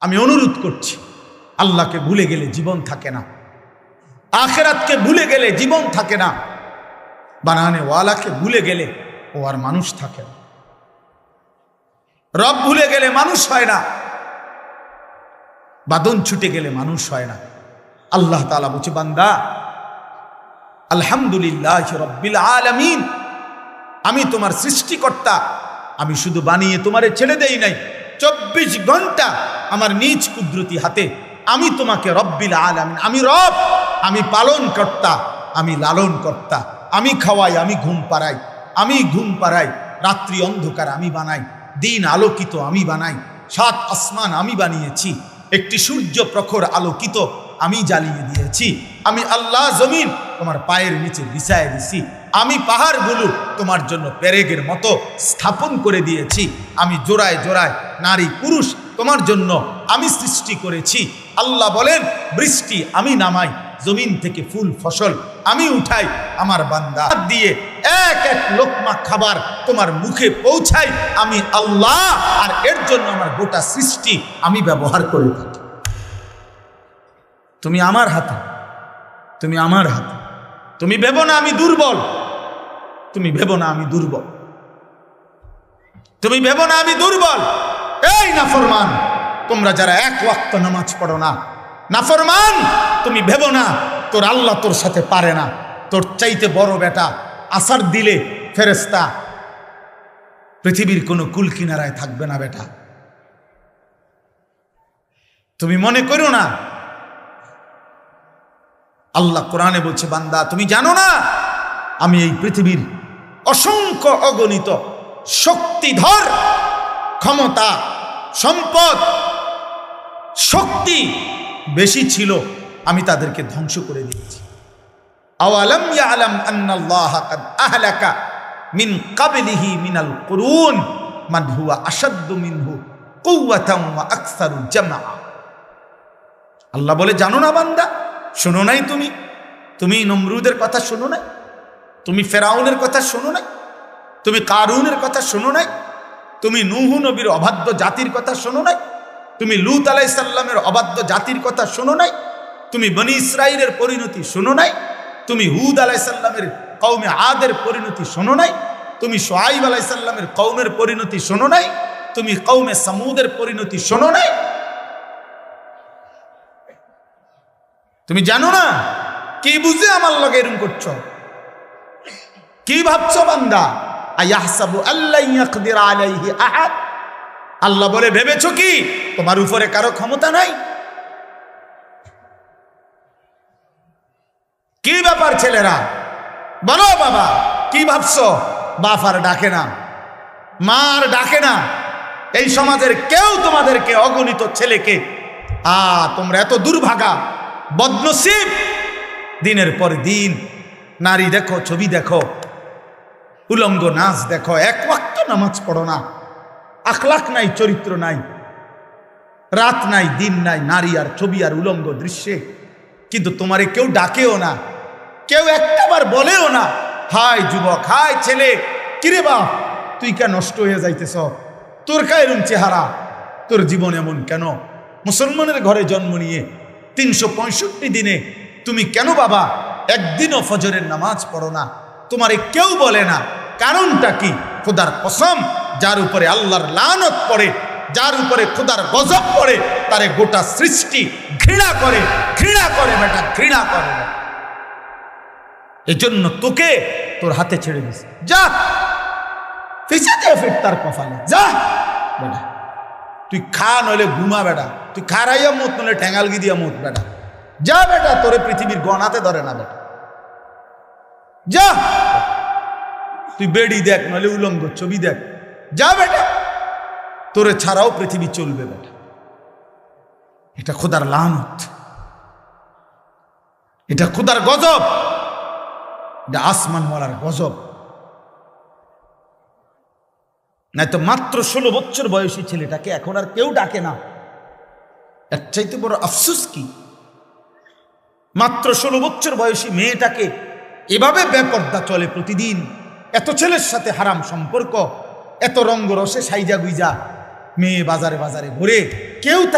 আমি অনুরোধ করছি, আল্লাহকে ভুলে গেলে জীবন থাকে না। আখেরাতকে ভুলে গেলে জীবন থাকে না। বানানে ওয়ালাকে ভুলে গেলে ও আর মানুষ থাকে না। রব ভুলে গেলে মানুষ হয় না। বাদন ছুটে গেলে মানুষ হয় না। আল্লাহ তালা বলছে, বান্দা, আলহামদুলিল্লাহ রব্বিল আলামিন, আমি তোমার সৃষ্টিকর্তা, আমি শুধু বানিয়ে তোমারে ছেড়ে দেই নাই। চব্বিশ ঘণ্টা আমার নিজ কুদরতি হাতে। আমি তোমাকে রব্বিল আলামিন, আমি রব, আমি পালন কর্তা আমি লালন কর্তা আমি খাওয়াই, আমি ঘুম পাড়াই, আমি ঘুম পাড়াই, রাত্রি অন্ধকার আমি বানাই, দিন আলোকিত আমি বানাই, সাত আসমান আমি বানিয়েছি, একটি সূর্য প্রখর আলোকিত আমি জ্বালিয়ে দিয়েছি, আমি আল্লাহ জমিন তোমার পায়ের নিচে বিছায় দিছি আমি পাহাড়গুলো তোমার জন্য পেরেগের মতো স্থাপন করে দিয়েছি। আমি জোড়ায় জোড়ায় নারী পুরুষ তোমার জন্য আমি সৃষ্টি করেছি। আল্লাহ বলেন, বৃষ্টি আমি নামাই, জমিন থেকে ফুল ফসল আমি উঠাই, আমার বান্দা দিয়ে এক এক লোকমা খাবার তোমার মুখে পৌঁছাই, আমি আল্লাহ আর এর জন্য আমার গোটা সৃষ্টি আমি ব্যবহার করে থাকি। তুমি আমার হাতে, তুমি আমার হাতে। তুমি ভেবো না আমি দুর্বল। তুমি ভেবো না আমি দুর্বল। তুমি ভেবো না আমি দুর্বল। এই নাফরমান, তোমরা যারা এক ওয়াক্ত নামাজ পড়ো না, নাফরমান, তুমি ভেবো না তোর আল্লাহ তোর সাথে পারে না। তোর চাইতে বড় বেটা আসার দিলে ফেরেস্তা পৃথিবীর কোনো কুল কিনারায় থাকবে না বেটা। তুমি মনে করো না আল্লাহ কোরআনে বলছে, বান্দা, তুমি জানো না, আমি এই পৃথিবীর অসংখ্য অগণিত শক্তিধর ক্ষমতা, সম্পদ, শক্তি বেশি ছিল, আমি তাদেরকে ধ্বংস করে দিয়েছি। আন্নাল্লাহ মিন মিনাল আল্লাহ বলে, জানো না, বান্দা শোনো নাই তুমি? তুমি নমরুদের কথা শোনো নাই? তুমি ফেরাউনের কথা শোনো নাই? তুমি কারুনের কথা শোনো নাই? তুমি নুহু নবীর অবাধ্য জাতির কথা শোনো নাই? তুমি লুত আলাই সাল্লামের অবাধ্য জাতির কথা শোনো নাই? তুমি বনি ইসরাইলের পরিণতি শোনো নাই? তুমি হুদ আলাই সাল্লামের কৌমে আদের পরিণতি শোনো নাই? তুমি সোহাইব আলাই সাল্লামের কৌমের পরিণতি শোনো নাই? তুমি কৌমে সামুদের পরিণতি শোনো নাই? তুমি জানো না? কি বুঝে আমার লগে এরম করছ? কি ভাবছ বান্দা? আল্লাহ বলে, ভেবেছো কি? তোমার উপরে কারও ক্ষমতা নাই? কি ব্যাপার ছেলেরা? বলো বাবা, কি ভাবছ? বাপ আর ডাকে না। মা আর ডাকে না। এই সমাজের কেউ তোমাদেরকে অগণিত ছেলেকে, আ, তোমরা এত দুর্ভাগা। বদনসিব। দিনের পর দিন নারী দেখো, ছবি দেখো, উলঙ্গ নাচ দেখো, এক নামাজ পড়ো না। আখলাখ নাই, চরিত্র নাই। রাত নাই, দিন নাই, নারী আর ছবি আর উলঙ্গ দৃশ্যে। কিন্তু তোমারে কেউ ডাকেও না, কেউ একটাবার বলেও না হাই যুবক হাই ছেলে, কিরে বা তুই কে নষ্ট হয়ে যাইতেছ? তোর কা এরম চেহারা, তোর জীবন এমন কেন? মুসলমানের ঘরে জন্ম নিয়ে তিনশো পঁয়ষট্টি দিনে তুমি কেন বাবা একদিনও ফজরের নামাজ পড়ো না? তোমারে কেউ বলে না। কারণটা কি? খোদার কসম, যার উপরে আল্লাহর লানত পড়ে, যার উপরে খোদার গজব পড়ে, তারে গোটা সৃষ্টি ঘৃণা করে ঘৃণা করে বেটা, ঘৃণা করে। এজন্য তোকে তোর হাতে ছেড়ে দিস যা ফিসাতে ফিট তার কপালে, যা। বেটা তুই খা, নইলে ঘুমা বেটা তুই খারাইয়া মত, নইলে ঠ্যাঙ্গালগি দিয়া মত বেটা যা বেটা, তোরে পৃথিবীর গণাতে ধরে না বেটা। যা। তুই বেড়ি দেখ, নইলে উলঙ্গ, ছবি দেখ। যা বেটা। তোরে ছাড়াও পৃথিবী চলবে বেটা। এটা খোদার লানত। এটা খোদার গজব। এটা আসমানওয়ালার গজব। নাই তো মাত্র ষোলো বছর বয়সী ছেলেটাকে এখন আর কেউ ডাকে না। এর চাইতে বড় আফসুস কি? মাত্র ষোলো বছর বয়সী মেয়েটাকে এভাবে বেপর্দা চলে প্রতিদিন। এত ছেলের সাথে হারাম সম্পর্ক, এত রঙ্গরসে সাইজা গুইজা মেয়ে বাজারে বাজারে ঘুরে কেউ